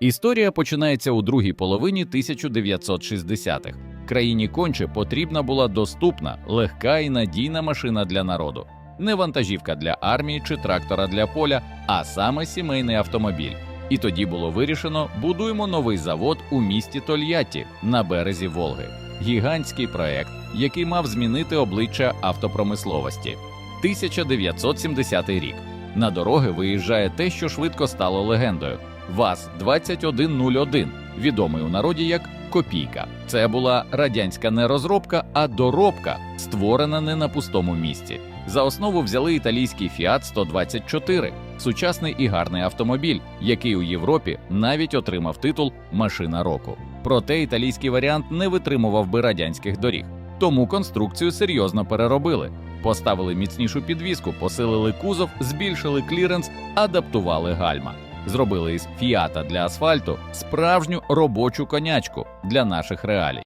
Історія починається у другій половині 1960-х. Країні конче потрібна була доступна, легка і надійна машина для народу. Не вантажівка для армії чи трактора для поля, а саме сімейний автомобіль. І тоді було вирішено: будуємо новий завод у місті Тольятті на березі Волги. Гігантський проект, який мав змінити обличчя автопромисловості. 1970 рік. На дороги виїжджає те, що швидко стало легендою. ВАЗ-2101, відомий у народі як Копійка. Це була радянська не розробка, а доробка, створена не на пустому місці. За основу взяли італійський Fiat 124, сучасний і гарний автомобіль, який у Європі навіть отримав титул Машина року. Проте італійський варіант не витримував би радянських доріг. Тому конструкцію серйозно переробили. Поставили міцнішу підвіску, посилили кузов, збільшили кліренс, адаптували гальма. Зробили із фіата для асфальту справжню робочу конячку для наших реалій.